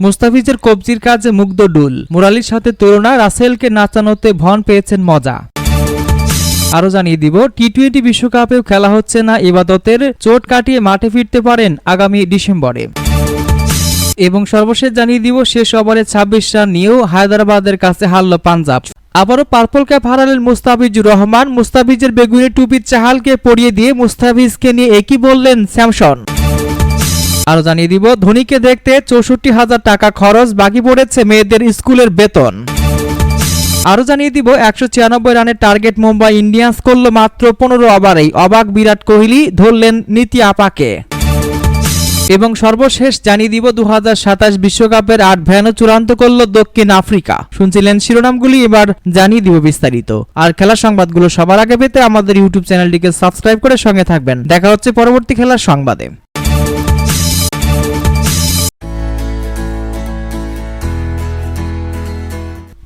মুস্তাফিজের কবজির কাজে মুগ্ধ ডুল। মুরালির সাথে তুলনা রাসেলকে নাচানোতে ভন পেয়েছেন মজা। আরও জানিয়ে দিব টি টোয়েন্টি বিশ্বকাপেও খেলা হচ্ছে না ইবাদতের, চোট কাটিয়ে মাঠে ফিরতে পারেন আগামী ডিসেম্বরে। এবং সর্বশেষ জানিয়ে দিব, শেষ ওভারে ছাব্বিশ রান নিয়েও হায়দ্রাবাদের কাছে হারল পাঞ্জাব। আবারও পার্পল ক্যাপ হারালেন মুস্তাফিজুর রহমান। মুস্তাফিজের বেগুনি টুপির চাহালকে পরিয়ে দিয়ে মুস্তাফিজকে নিয়ে একই বললেন স্যামসন। আরও জানিয়ে দিব, ধোনিকে দেখতে চৌষট্টি হাজার টাকা খরচ, বাকি পড়েছে মেয়েদের স্কুলের বেতন। আরও জানিয়ে দিব, একশো ছিয়ানব্বই রানের টার্গেট মুম্বাই ইন্ডিয়ান্স করল মাত্র পনেরো ওভারেই। অবাক বিরাট কোহলি ধরলেন নীতি আপাকে। এবং সর্বশেষ জানিয়ে দিব দু বিশ্বকাপের আট ভ্যানও চূড়ান্ত করল দক্ষিণ আফ্রিকা। শুনছিলেন শিরোনামগুলি, এবার জানিয়ে দিব বিস্তারিত। আর খেলার সংবাদগুলো সবার আগে পেতে আমাদের ইউটিউব চ্যানেলটিকে সাবস্ক্রাইব করে সঙ্গে থাকবেন। দেখা হচ্ছে পরবর্তী খেলার সংবাদে।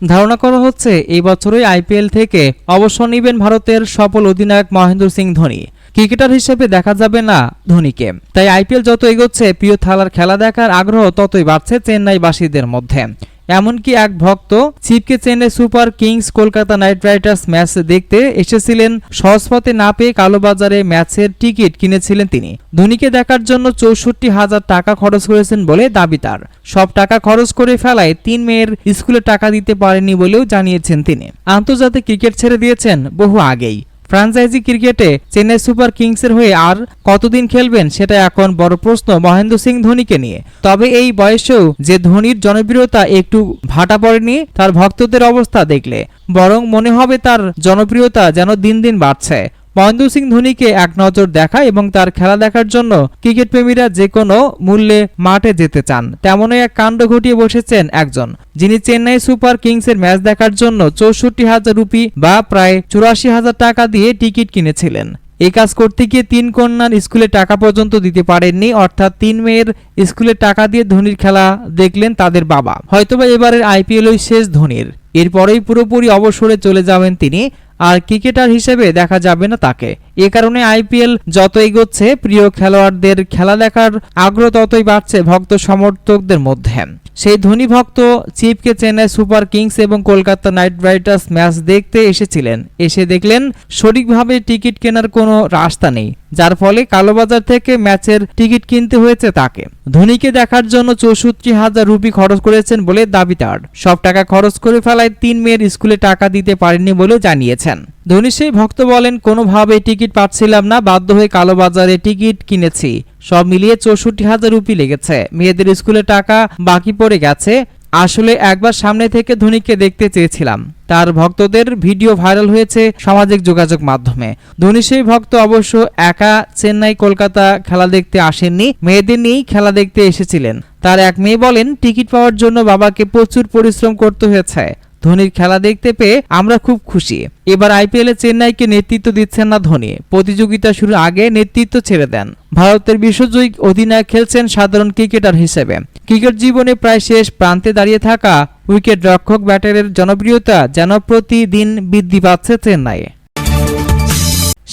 ধারণা করা হচ্ছে এই বছরই আইপিএল থেকে অবসর নেবেন ভারতের সফল অধিনায়ক মহেন্দ্র সিং ধোনি। ক্রিকেটার হিসেবে দেখা যাবে না ধোনিকে। তাই আইপিএল যত এগোচ্ছে, প্রিয় থালার খেলা দেখার আগ্রহ ততই বাড়ছে চেন্নাইবাসীদের মধ্যে। এমনকি এক ভক্ত ছিপকে Chennai super kings Kolkata knight riders match দেখতে এসেছিলেন। সহজপথে না পেয়ে কালোবাজারে ম্যাচের টিকিট কিনেছিলেন তিনি। ধোনিকে দেখার জন্য চৌষট্টি হাজার টাকা খরচ করেছেন বলে দাবি তার। সব টাকা খরচ করে ফেলায় তিন মেয়ের স্কুলে টাকা দিতে পারেনি বলেও জানিয়েছেন তিনি। আন্তর্জাতিক ক্রিকেট ছেড়ে দিয়েছেন বহু আগেই। ফ্রাঞ্চাইজি ক্রিকেটে চেন্নাই সুপার কিংসের হয়ে আর কতদিন খেলবেন সেটা এখন বড় প্রশ্ন মহেন্দ্র সিং ধোনিকে নিয়ে। তবে এই বয়সেও যে ধোনির জনপ্রিয়তা একটু ভাটা পড়েনি, তার ভক্তদের অবস্থা দেখলে। বরং মনে হবে তার জনপ্রিয়তা যেন দিন দিন বাড়ছে। মহেন্দ্র সিং ধোনিকে এক নজর দেখা এবং তার খেলা দেখার জন্য ক্রিকেট প্রেমীরা যে কোনো মূল্যে মাঠে যেতে চান। তেমনই এক কাণ্ড ঘটিয়ে বসেছেন একজন, যিনি চেন্নাই সুপার কিংসের ম্যাচ দেখার জন্য চৌষট্টি হাজার রুপি বা প্রায় চুরাশি হাজার টাকা দিয়ে টিকিট কিনেছিলেন। এই কাজ করতে গিয়ে তিন কন্যার স্কুলে টাকা পর্যন্ত দিতে পারেননি, অর্থাৎ তিন মেয়ের স্কুলে টাকা দিয়ে ধোনির খেলা দেখলেন তাদের বাবা। হয়তোবা এবারের আইপিএলই শেষ ধোনির। এরপরেই পুরোপুরি অবসরে চলে যাবেন তিনি, আর ক্রিকেটার হিসেবে দেখা যাবে না তাকে। এ কারণে আইপিএল যত এগোচ্ছে, প্রিয় খেলোয়াড়দের খেলা দেখার আগ্রহ ততই বাড়ছে ভক্ত সমর্থকদের মধ্যে। সেই ধনী ভক্ত চিফকে চেন্নাই সুপার কিংস এবং কলকাতা নাইট রাইডার্স ম্যাচ দেখতে এসেছিলেন। এসে দেখলেন, সঠিকভাবে টিকিট কেনার কোনো রাস্তা নেই। যার ফলে কালোবাজার থেকে ম্যাচের টিকিট কিনতে হয়েছে তাকে। ধোনিকে দেখার জন্য চৌষট্টি হাজার রুপি খরচ করেছেন বলে দাবি তার। সব টাকা খরচ করে ফেলায় তিন মেয়ের স্কুলে টাকা দিতে পারেননি বলেও জানিয়েছেন। ধোনি সেই ভক্ত বলেন কোনোভাবে টিকিট পাচ্ছিলাম না, বাধ্য হয়ে কালোবাজারে টিকিট কিনেছি। সব মিলিয়ে চৌষট্টি হাজার রুপি লেগেছে। মেয়েদের স্কুলে টাকা বাকি পড়ে গেছে। আসলে একবার সামনে থেকে ধোনিকে দেখতে চেয়েছিলাম। তার ভক্তদের ভিডিও ভাইরাল হয়েছে সামাজিক যোগাযোগ মাধ্যমে। ধোনি সেই ভক্ত অবশ্য একা চেন্নাই, কলকাতা খেলা দেখতে আসেননি, মেয়েদের নিয়েই খেলা দেখতে এসেছিলেন। তার এক মেয়ে বলেন, টিকিট পাওয়ার জন্য বাবাকে প্রচুর পরিশ্রম করতে হয়েছে। ধোনির খেলা দেখতে পেয়ে আমরা খুব খুশি। এবার আইপিএলে চেন্নাইকে নেতৃত্ব দিচ্ছেন না ধোনি। প্রতিযোগিতা শুরুর আগে নেতৃত্ব ছেড়ে দেন। ভারতের বিশ্বজয়ী অধিনায়ক খেলছেন সাধারণ ক্রিকেটার হিসেবে। ক্রিকেট জীবনে প্রায় শেষ প্রান্তে দাঁড়িয়ে থাকা উইকেট রক্ষক ব্যাটারের জনপ্রিয়তা যেন প্রতিদিন বৃদ্ধি পাচ্ছে চেন্নাইয়ে।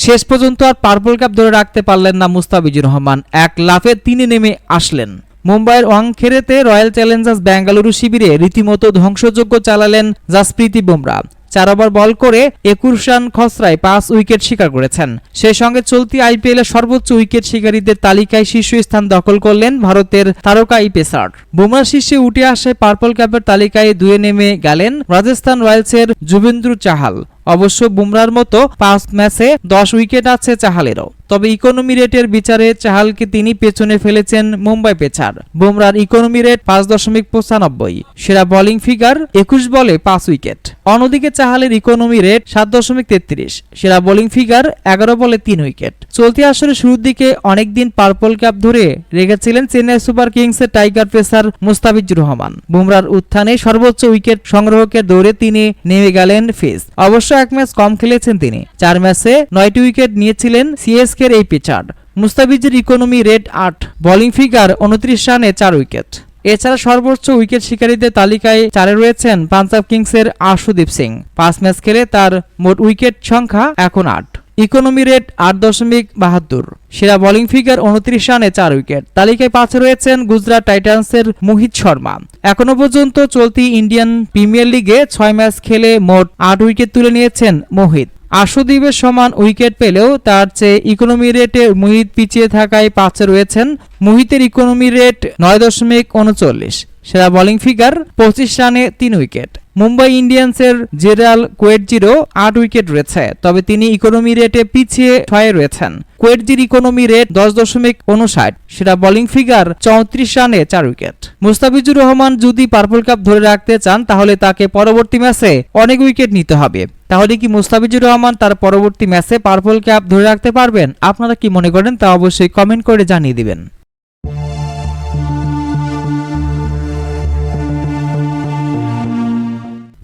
শেষ পর্যন্ত আর পার্পল কাপ ধরে রাখতে পারলেন না মুস্তাফিজুর রহমান। এক লাফে তিনি নেমে আসলেন। মুম্বাইয়ের ওয়াংখেড়েতে রয়্যাল চ্যালেঞ্জার্স বেঙ্গালুরু শিবিরে রীতিমতো ধ্বংসযজ্ঞ চালালেন জাসপ্রীতি বুমরা। চার ওভার বল করে একুশ রান খসড়ায় পাঁচ উইকেট শিকার করেছেন। সেই সঙ্গে চলতি আইপিএলে সর্বোচ্চ উইকেট শিকারীদের তালিকায় শীর্ষস্থান দখল করলেন ভারতের তারকা এই পেসার বুমরা শীর্ষে উঠে আসে পার্পল ক্যাপের তালিকায় দুয়ে নেমে গেলেন রাজস্থান রয়্যালসের যুবেন্দ্র চাহাল। অবশ্য বুমরার মতো পাঁচ ম্যাচে দশ উইকেট আছে চাহালেরও। তবে ইকোনমি রেটের বিচারে চাহালকে তিনি পেছনে ফেলেছেন মুম্বাই পেছার। বুমরার ইকোনমি রেট পাঁচ দশমিক পঁচানব্বই। সেরা বোলিং ফিগার একুশ বলে পাঁচ উইকেট। অন্যদিকে চাহালের ইকোনমি রেট সাত দশমিক তেত্রিশ। সেরা বোলিং ফিগার এগারো বলে তিন উইকেট। চলতি আসরে শুরুর দিকে অনেকদিন পার্পল ক্যাপ ধরে রেখেছিলেন চেন্নাই সুপার কিংসের টাইগার পেসার মুস্তাফিজুর রহমান। বুমরার উত্থানে সর্বোচ্চ উইকেট সংগ্রহকের দৌড়ে তিনি নেমে গেলেন ফেস অবশ্য এক ম্যাচ কম খেলেছেন তিনি। চার ম্যাচে নয়টি উইকেট নিয়েছিলেন সিএসকের এই পিচার। মুস্তাফিজের ইকোনমি রেড আট বোলিং ফিগার উনত্রিশ রানে চার উইকেট। এছাড়া সর্বোচ্চ উইকেট শিকারীদের তালিকায় চারে রয়েছেন পাঞ্জাব কিংসের আশুদীপ সিং। পাঁচ ম্যাচ খেলে তার মোট উইকেট সংখ্যা এখন আট। ইকোনমি রেট আট দশমিক বাহাত্তর। সেরা বোলিং ফিগার উনত্রিশ রানে চার উইকেট। তালিকায় পাশে রয়েছেন গুজরাট টাইটান্সের মোহিত শর্মা। এখনও পর্যন্ত চলতি ইন্ডিয়ান প্রিমিয়ার লিগে ছয় ম্যাচ খেলে মোট আট উইকেট তুলে নিয়েছেন মোহিত। আশুদ্বীপের সমান উইকেট পেলেও তার চেয়ে ইকোনমি রেটে মোহিত পিছিয়ে থাকায় পাঁচে রয়েছেন মোহিতের ইকোনমি রেট নয় দশমিক উনচল্লিশ। সেরা বোলিং ফিগার পঁচিশ রানে তিন উইকেট মুম্বাই ইন্ডিয়ান্সের জেরাল কোয়েটজিরও আট উইকেট রয়েছে, তবে তিনি ইকোনমি রেটে পিছিয়ে ছয়ে রয়েছেন। কোয়েটজির ইকোনমি রেট দশ দশমিক উনষাট সেটা বোলিং ফিগার চৌত্রিশ রানে চার উইকেট মুস্তাফিজুর রহমান যদি পার্পল কাপ ধরে রাখতে চান, তাহলে তাকে পরবর্তী ম্যাচে অনেক উইকেট নিতে হবে। তাহলে কি মুস্তাফিজুর রহমান তার পরবর্তী ম্যাচে পার্পল ক্যাপ ধরে রাখতে পারবেন? আপনারা কি মনে করেন তা অবশ্যই কমেন্ট করে জানিয়ে দিবেন।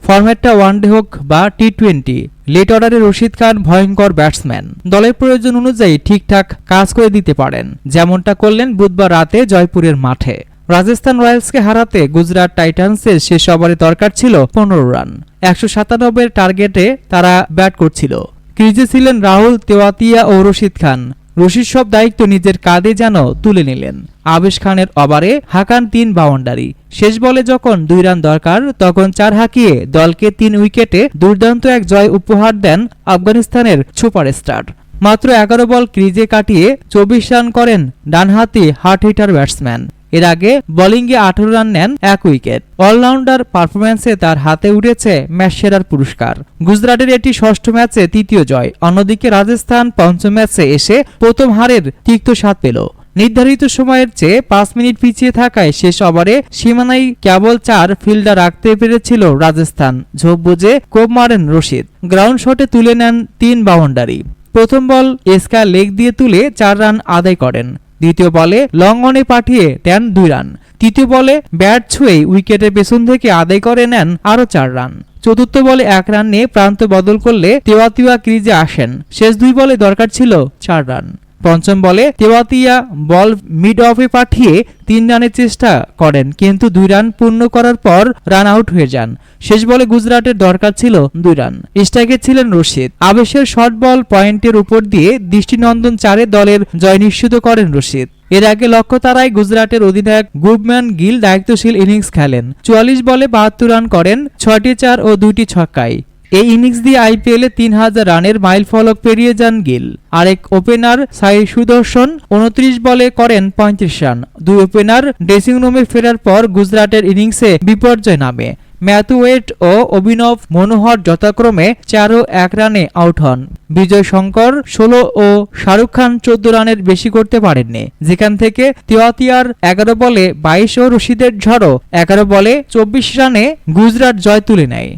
ফরম্যাটটা ওয়ানডে হোক বা টি টোয়েন্টি লেট অর্ডারে রশিদ খান ভয়ঙ্কর ব্যাটসম্যান দলের প্রয়োজন অনুযায়ী ঠিকঠাক কাজ করে দিতে পারেন। যেমনটা করলেন বুধবার রাতে জয়পুরের মাঠে। রাজস্থান রয়্যালসকে হারাতে গুজরাট টাইটান্সের শেষ ওভারে দরকার ছিল পনেরো রান। একশো সাতানব্বই টার্গেটে তারা ব্যাট করছিল। ক্রিজে ছিলেন রাহুল তেওয়াতিয়া ও রশিদ খান। রশিদ সব দায়িত্ব নিজের কাঁধে যেন তুলে নিলেন। আবেশ খানের ওভারে হাকান তিন বাউন্ডারি। শেষ বলে যখন দুই রান দরকার, তখন চার হাঁকিয়ে দলকে তিন উইকেটে দুর্দান্ত এক জয় উপহার দেন আফগানিস্তানের সুপারস্টার মাত্র এগারো বল ক্রিজে কাটিয়ে চব্বিশ রান করেন ডানহাতি হার্ট হিটার ব্যাটসম্যান। এর আগে বোলিংয়ে আঠারো রান নেন এক উইকেট। অলরাউন্ডার পারফরম্যান্সে তার হাতে উঠেছে ম্যাচ সেরার পুরস্কার। গুজরাটের এটি ষষ্ঠ ম্যাচে তৃতীয় জয়। অন্যদিকে রাজস্থান পঞ্চম ম্যাচে এসে প্রথম হারের তিক্ত স্বাদ পেল। নির্ধারিত সময়ের চেয়ে পাঁচ মিনিট পিছিয়ে থাকায় শেষ ওভারে সীমানায় কেবল চার ফিল্ডার রাখতে পেরেছিল রাজস্থান। ঝোপ বুঝে কোপ মারেন রশিদ। গ্রাউন্ড শটে তুলে নেন তিন বাউন্ডারি। প্রথম বল এসকা লেগ দিয়ে তুলে চার রান আদায় করেন। দ্বিতীয় বলে লং অনে পাঠিয়ে দেন দুই রান। তৃতীয় বলে ব্যাট ছুঁয়েই উইকেটের পেছন থেকে আদায় করে নেন আরও চার রান। চতুর্থ বলে এক রান নিয়ে প্রান্ত বদল করলে তেওয়াতিওয়া ক্রিজে আসেন। শেষ দুই বলে দরকার ছিল চার রান। পঞ্চম বলে, তেওয়াতিয়া বল মিড অফে পাঠিয়ে তিন রানের চেষ্টা করেন, কিন্তু দুই রান পূর্ণ করার পর রান আউট হয়ে যান। শেষ বলে গুজরাটের দরকার ছিল দুই রান। স্ট্রাইকে ছিলেন রশিদ। আবেশের শর্ট বল পয়েন্টের উপর দিয়ে দৃষ্টিনন্দন চারে দলের জয় নিশ্চিত করেন রশিদ। এর আগে লক্ষ্য তারাই গুজরাটের অধিনায়ক গুবম্যান গিল দায়িত্বশীল ইনিংস খেলেন। চুয়াল্লিশ বলে বাহাত্তর রান করেন, ছয়টি চার ও দুইটি ছক্কায়। এই ইনিংস দিয়ে আইপিএলে তিন হাজার রানের মাইল ফলক পেরিয়ে যান গিল। আরেক ওপেনার সাই সুদর্শন উনত্রিশ বলে করেন পঁয়ত্রিশ রান। দুই ওপেনার ড্রেসিং রুমে ফেরার পর গুজরাটের ইনিংসে বিপর্যয় নামে। ম্যাথুয়েট ও অভিনব মনোহর যথাক্রমে চার ও এক রানে আউট হন। বিজয় শঙ্কর ষোলো ও শাহরুখ খান চোদ্দ রানের বেশি করতে পারেননি। যেখান থেকে তেওয়াতিয়ার এগারো বলে বাইশ ও রশিদের ঝড়ো এগারো বলে চব্বিশ রানে গুজরাট জয় তুলে নেয়।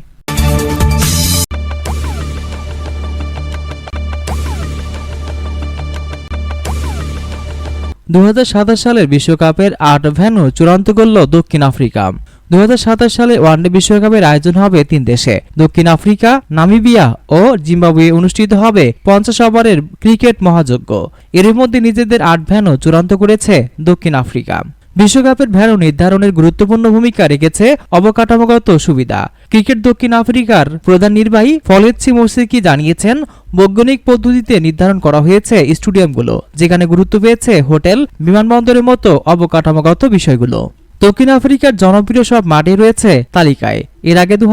দু হাজার সাতাশ সালের বিশ্বকাপের আট ভেন্যু চূড়ান্ত করল দক্ষিণ আফ্রিকা। দু হাজার সাতাশ সালে ওয়ানডে বিশ্বকাপের আয়োজন হবে তিন দেশে। দক্ষিণ আফ্রিকা, নামিবিয়া ও জিম্বাবুয়ে অনুষ্ঠিত হবে পঞ্চাশ ওভারের ক্রিকেট মহাযজ্ঞ। এর মধ্যে নিজেদের আট ভ্যানও চূড়ান্ত করেছে দক্ষিণ আফ্রিকা। বিশ্বকাপের ভ্যালু নির্ধারণের গুরুত্বপূর্ণ ভূমিকা রেখেছে অবকাঠামোগত সুবিধা। ক্রিকেট দক্ষিণ আফ্রিকার প্রধান নির্বাহী ফলেৎসি মোসিকি জানিয়েছেন, বৈজ্ঞানিক পদ্ধতিতে নির্ধারণ করা হয়েছে স্টেডিয়ামগুলো, যেখানে গুরুত্ব পেয়েছে হোটেল, বিমানবন্দরের মতো অবকাঠামোগত বিষয়গুলো। দক্ষিণ আফ্রিকার জনপ্রিয় সব মাঠে রয়েছে তালিকায়। এর আগে দু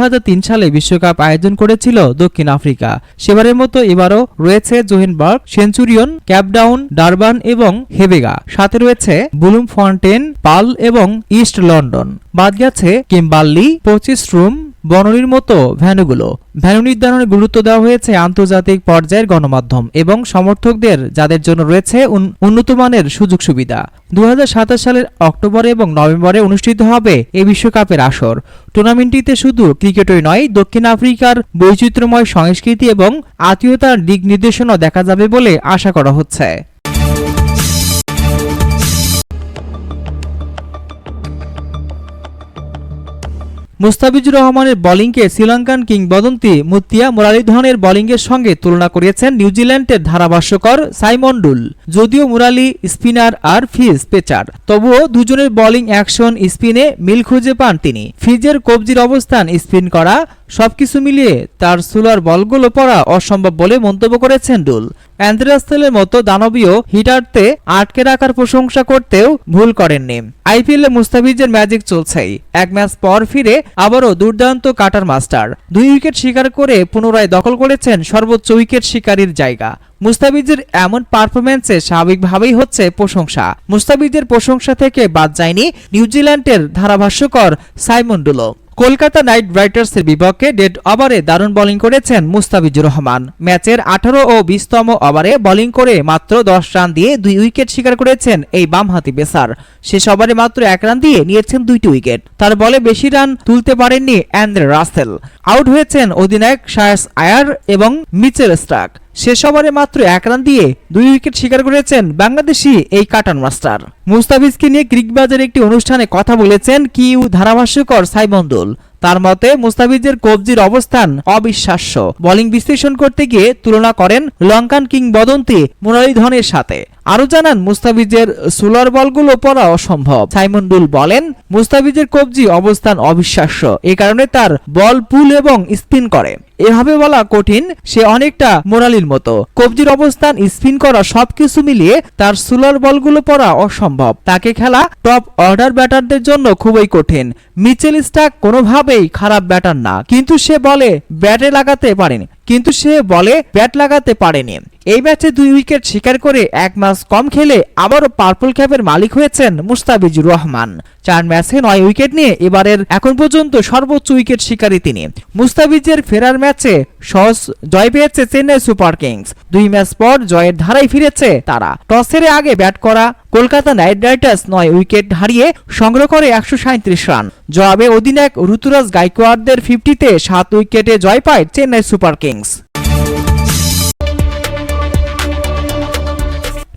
সালে বিশ্বকাপ আয়োজন করেছিল দক্ষিণ আফ্রিকা। সেবারের মতো এবারও রয়েছে জোহেনবার্গ, সেঞ্চুরিয়ন, ক্যাপডাউন, ডারবান এবং হেবেগা। সাথে রয়েছে বুলুম ফন্টেন পাল এবং ইস্ট লন্ডন। বাদ গেছে কিম্বাল্লি পঁচিশ রুম বনরির মতো ভ্যানুগুলো। ভ্যানু নির্ধারণে গুরুত্ব দেওয়া হয়েছে আন্তর্জাতিক পর্যায়ের গণমাধ্যম এবং সমর্থকদের, যাদের জন্য রয়েছে উন- উন্নত মানের সুযোগ সুবিধা। দু হাজার সাতাশ সালের অক্টোবরে এবং নভেম্বরে অনুষ্ঠিত হবে এই বিশ্বকাপের আসর। টুর্নামেন্টটিতে শুধু ক্রিকেটই নয়, দক্ষিণ আফ্রিকার বৈচিত্র্যময় সংস্কৃতি এবং আত্মীয়তার দিক নির্দেশনা দেখা যাবে বলে আশা করা হচ্ছে। মুস্তাফিজুর রহমানের বোলিংকে শ্রীলঙ্কান কিংবদন্তি মুতিয়া মুরালিধনের বোলিংয়ের সঙ্গে তুলনা করিয়েছেন নিউজিল্যান্ডের ধারাভাষ্যকর সাইমন ডুল যদিও মুরালি, স্পিনার আর ফিজ পেচার। তবুও দুজনের বোলিং অ্যাকশন স্পিনে মিল খুঁজে পান তিনি। ফিজের কবজির অবস্থান স্পিন করা সবকিছু মিলিয়ে তার সুলার বলগুলো পড়া অসম্ভব বলে মন্তব্য করেছেন ডুল। অ্যান্দ্রাস্তেলের মতো দানবীয় হিটারতে আটকে রাখার প্রশংসা করতেও ভুল করেননি। আইপিএলে মুস্তাফিজের ম্যাজিক চলছেই। এক ম্যাচ পর ফিরে আবারও দুর্দান্ত কাটার মাস্টার। দুই উইকেট শিকার করে পুনরায় দখল করেছেন সর্বোচ্চ উইকেট শিকারীর জায়গা। মুস্তাফিজের এমন পারফরম্যান্সে স্বাভাবিকভাবেই হচ্ছে প্রশংসা। মুস্তাফিজের প্রশংসা থেকে বাদ যায়নি নিউজিল্যান্ডের ধারাভাষ্যকর সাইমন ডুলো। কলকাতা নাইট রাইডার্সের বিপক্ষে ডেড ওভারে দারুণ বোলিং করেছেন মুস্তাফিজুর রহমান। ম্যাচের আঠারো ও বিশতম ওভারে বোলিং করে মাত্র দশ রান দিয়ে দুই উইকেট শিকার করেছেন এই বামহাতি পেসার। শেষ ওভারে মাত্র এক রান দিয়ে নিয়েছেন দুইটি উইকেট। তার বলে বেশি রান তুলতে পারেননি অ্যান্দ্রে রাসেল। আউট হয়েছেন অধিনায়ক শায়াস আয়ার এবং মিচেল স্টার্ক। শেষ ওভারে মাত্র এক রান দিয়ে দুই উইকেট শিকার করেছেন বাংলাদেশি এই কাটান মাস্টার। মুস্তাফিজকে নিয়ে ক্রিকবাজের একটি অনুষ্ঠানে কথা বলেছেন কিউ ধারাভাষ্যকর সাইমন্দুল। তার মতে, মুস্তাফিজের কবজির অবস্থান অবিশ্বাস্য। বোলিং বিশ্লেষণ করতে গিয়ে তুলনা করেন লঙ্কান কিংবদন্তি মুরলীধনের সাথে। আরও জানান, মুস্তাফিজের সোলার বলগুলো পড়া অসম্ভব। সাইমন্ডুল বলেন, মুস্তাফিজের কবজি অবস্থান অবিশ্বাস্য। এ কারণে তার বল পুল এবং স্পিন করে। এভাবে বলা কঠিন, সে অনেকটা মোরালির মতো। কবজির অবস্থান, স্পিন করা সবকিছু মিলিয়ে তার সোলার বলগুলো পড়া অসম্ভব। তাকে খেলা টপ অর্ডার ব্যাটারদের জন্য খুবই কঠিন। মিচেল স্টাক কোনোভাবেই খারাপ ব্যাটার না, কিন্তু সে বলে ব্যাটে লাগাতে পারেনি। কিন্তু সে বলে, ব্যাট লাগাতে পারেনি। এই ম্যাচে দুই উইকেট শিকার করে এক ম্যাচ কম খেলে আবারও পার্পল ক্যাপের মালিক হয়েছেন মুস্তাফিজুর রহমান। চার ম্যাচে নয় উইকেট নিয়ে এবারের এখন পর্যন্ত সর্বোচ্চ উইকেট শিকারী তিনি। মুস্তাফিজের ফেরার ম্যাচে সহজ জয় পেয়েছে চেন্নাই সুপার কিংস। দুই ম্যাচ পর জয়ের ধারায় ফিরেছে তারা। টস হেরে আগে ব্যাট করা কলকাতা নাইট রাইডার্স নয় উইকেট হারিয়ে সংগ্রহ করে একশো রান। জবাবে অধিনায়ক ঋতুরাজ গাইকোয়াড়দের ফিফটিতে সাত উইকেটে জয় পায় Chennai super kings.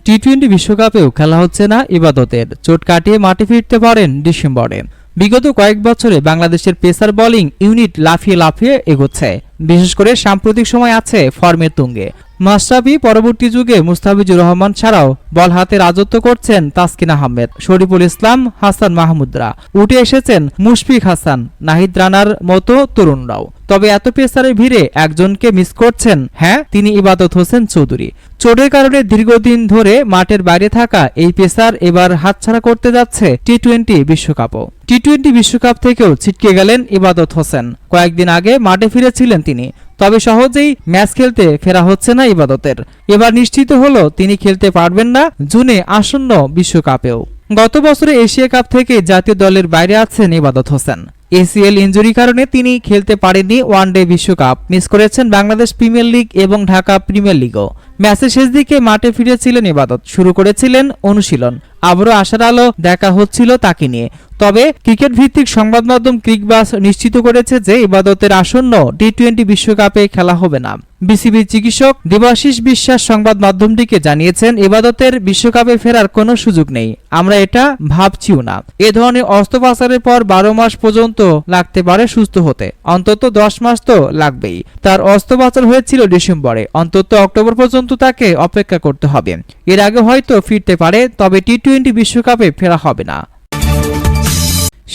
T twenty বিশ্বকাপেও খেলা হচ্ছে না ইবাদতের। চোট কাটিয়ে মাঠে ফিরতে পারেন ডিসেম্বরে। বিগত কয়েক বছরে বাংলাদেশের পেসার বোলিং ইউনিট লাফিয়ে লাফিয়ে এগোচ্ছে। বিশেষ করে সাম্প্রতিক সময় আছে ফর্মের তুঙ্গে। মাস্টাফি পরবর্তী যুগে মুস্তাফিজুর রহমান ছাড়াও বল হাতে রাজত্ব করছেন তাসকিন আহমেদ, শরীফুল ইসলাম, হাসান মাহমুদরা। উঠে এসেছেন মুশফিক হাসান, নাহিদ রানার মতো তরুণরাও। তবে এত পেসারের ভিড়ে একজনকে মিস করছেন হ্যাঁ তিনি ইবাদত হোসেন চৌধুরী। চোটের কারণে দীর্ঘদিন ধরে মাঠের বাইরে থাকা এই পেসার এবার হাতছাড়া করতে যাচ্ছে টি টোয়েন্টি বিশ্বকাপও। টি টোয়েন্টি বিশ্বকাপ থেকেও ছিটকে গেলেন ইবাদত হোসেন। কয়েকদিন আগে মাঠে ফিরেছিলেন তিনি। তবে সহজেই ম্যাচ খেলতে ফেরা হচ্ছে না ইবাদতের। এবার নিশ্চিত হলো তিনি খেলতে পারবেন না জুনে আসন্ন বিশ্বকাপেও। গত বছরে এশিয়া কাপ থেকে জাতীয় দলের বাইরে আছেন ইবাদত হোসেন। এসিএল ইনজুরি কারণে তিনি খেলতে পারেননি ওয়ানডে বিশ্বকাপ। মিস করেছেন বাংলাদেশ প্রিমিয়ার লিগ এবং ঢাকা প্রিমিয়ার লিগও। ম্যাচের শেষ দিকে মাঠে ফিরেছিলেন ইবাদত। শুরু করেছিলেন অনুশীলন। আবারও আশার আলো দেখা হচ্ছিল তাকে নিয়ে। তবে ক্রিকেট ভিত্তিক সংবাদ মাধ্যম ক্রিকবাস নিশ্চিত করেছে যে ইবাদতের আসন্ন টি টোয়েন্টি বিশ্বকাপে খেলা হবে না। বিসিবির চিকিৎসক দেবাশিস বিশ্বাস সংবাদ মাধ্যমটিকে জানিয়েছেন, ইবাদতের বিশ্বকাপে ফেরার কোনো সুযোগ নেই। আমরা এটা ভাবছিও না। এ ধরনের অস্ত্রোপচারের পর বারো মাস পর্যন্ত লাগতে পারে সুস্থ হতে। অন্তত দশ মাস তো লাগবেই। তার অস্ত্রোপচার হয়েছিল ডিসেম্বরে। অন্তত অক্টোবর পর্যন্ত তাকে অপেক্ষা করতে হবে। এর আগে হয়তো ফিরতে পারে, তবে টি টোয়েন্টি বিশ্বকাপে ফেরা হবে না।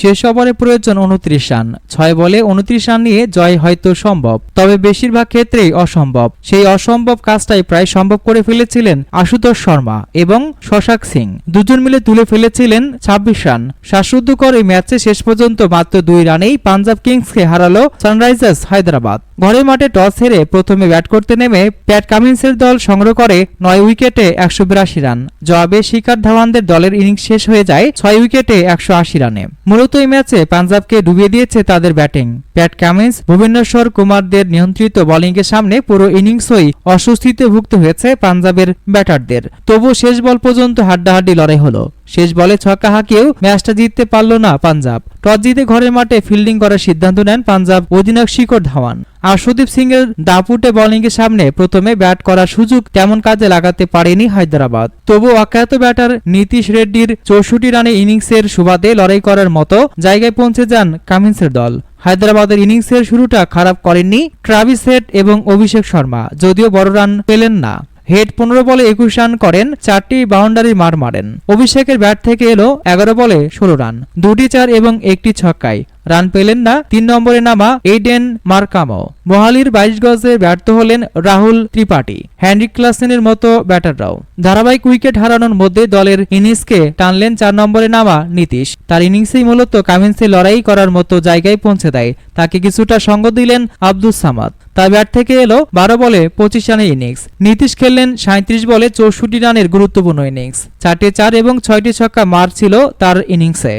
শেষ ওভারে প্রয়োজন উনত্রিশ রান। ছয় বলে উনত্রিশ রান নিয়ে জয় হয়তো সম্ভব, তবে বেশিরভাগ ক্ষেত্রেই অসম্ভব। সেই অসম্ভব কাজটাই প্রায় সম্ভব করে ফেলেছিলেন আশুতোষ শর্মা এবং শশাক সিং। দুজন মিলে তুলে ফেলেছিলেন ছাব্বিশ রান। শ্বাসরুদ্ধকর এই ম্যাচে শেষ পর্যন্ত মাত্র দুই রানেই পাঞ্জাব কিংসকে হারালো সানরাইজার্স হায়দ্রাবাদ। ঘরের মাঠে টস হেরে প্রথমে ব্যাট করতে নেমে প্যাট কামিন্সের দল সংগ্রহ করে নয় উইকেটে একশো বিরাশি রান। জবাবে শিকার ধাওয়ানদের দলের ইনিংস শেষ হয়ে যায় ছয় উইকেটে একশো আশি রানে। মূলত এই ম্যাচে পাঞ্জাবকে ডুবিয়ে দিয়েছে তাদের ব্যাটিং। প্যাট কামিন্স, ভুবনেশ্বর কুমারদের নিয়ন্ত্রিত বোলিংয়ের সামনে পুরো ইনিংসই অস্বস্তিতে ভুগতে হয়েছে পাঞ্জাবের ব্যাটারদের। তবু শেষ বল পর্যন্ত হাড্ডাহাড্ডি লড়াই হলো। শেষ বলে ছক্কা হাঁকিয়েও ম্যাচটা জিততে পারল না পাঞ্জাব। টস জিতে ঘরের মাঠে ফিল্ডিং করার সিদ্ধান্ত নেন পাঞ্জাব অধিনায়ক শিখর ধাওয়ান। আর সুদীপ সিং এর দাপুটে বোলিংয়ের সামনে প্রথমে ব্যাট করার সুযোগ তেমন কাজে লাগাতে পারেনি হায়দ্রাবাদ। তবু অখ্যাত ব্যাটার নীতিশ রেড্ডির চৌষট্টি রানে ইনিংসের সুবাদে লড়াই করার মতো জায়গায় পৌঁছে যান কামিন্সের দল। হায়দ্রাবাদের ইনিংসের শুরুটা খারাপ করেননি ট্রাভিস হেড এবং অভিষেক শর্মা, যদিও বড় রান পেলেন না। হেড পনেরো বলে একুশ রান করেন, চারটি বাউন্ডারি মার মারেন। অভিষেকের ব্যাট থেকে এলো এগারো বলে ষোলো রান। দুটি চার এবং একটি ছক্কায়। রান পেলেন না। তিন নম্বরে নামা এইডেন মার্কামো মোহালির বাইশ গজে ব্যর্থ হলেন রাহুল ত্রিপাঠী। হ্যান্ড্রিক ক্লাসেনের মতো ব্যাটাররাও। ধারাবাহিক উইকেট হারানোর মধ্যে দলের ইনিংসকে টানলেন চার নম্বরে নামা নীতিশ। তার ইনিংসেই মূলত কামিন্সে লড়াই করার মতো জায়গায় পৌঁছে দেয়। তাকে কিছুটা সঙ্গ দিলেন আব্দুস সামাদ। তার ব্যাট থেকে এলো বারো বলে পঁচিশ রানের ইনিংস। নীতিশ খেললেন সাঁত্রিশ বলে চৌষট্টি রানের গুরুত্বপূর্ণ ইনিংস। চারটে চার এবং ছয়টি ছক্কা মার ছিল তার ইনিংসে।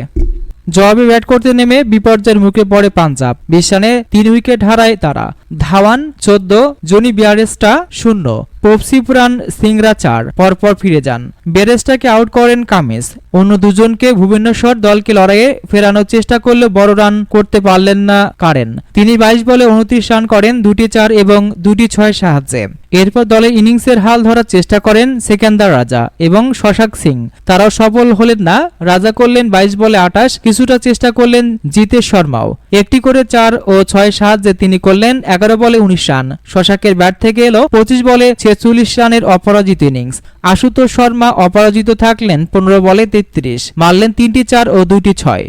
জবাবে ব্যাট করতে নেমে বিপর্যয়ের মুখে পড়ে পাঞ্জাব। বিশ রানে তিন উইকেট হারায় তারা। ধাওয়ান, চোদ্দ, জনি বিয়ারেস্টা, শূন্য। পপসিপুরান সিংরা চার। পরপর ফিরে যান। বেরেস্টাকে আউট করেন কামিস অন্য দুজনকে ভুবনেশ্বর দলকে লড়াইয়ে ফেরানোর চেষ্টা করলে বড় রান করতে পারলেন না কারেন। তিনি বাইশ বলে উনত্রিশ রান করেন, দুটি চার এবং দুটি ছয় সাহায্যে। এরপর দলে ইনিংসের হাল ধরার চেষ্টা করেন সেকেন্দার রাজা এবং শশাক সিং। তারাও সফল হলেন না, রাজা করলেন বাইশ বলে আটাশ কিছুটা চেষ্টা করলেন জিতেশ শর্মাও। একটি করে চার ও ছয় সাহায্যে তিনি করলেন এগারো বলে উনিশ রান। শশাকের ব্যাট থেকে এলো পঁচিশ বলে ছেচল্লিশ রানের অপরাজিত ইনিংস। আশুতোষ শর্মা অপরাজিত থাকলেন পনেরো বলে তেত্রিশ। মারলেন তিনটি চার ও দুটি ছয়।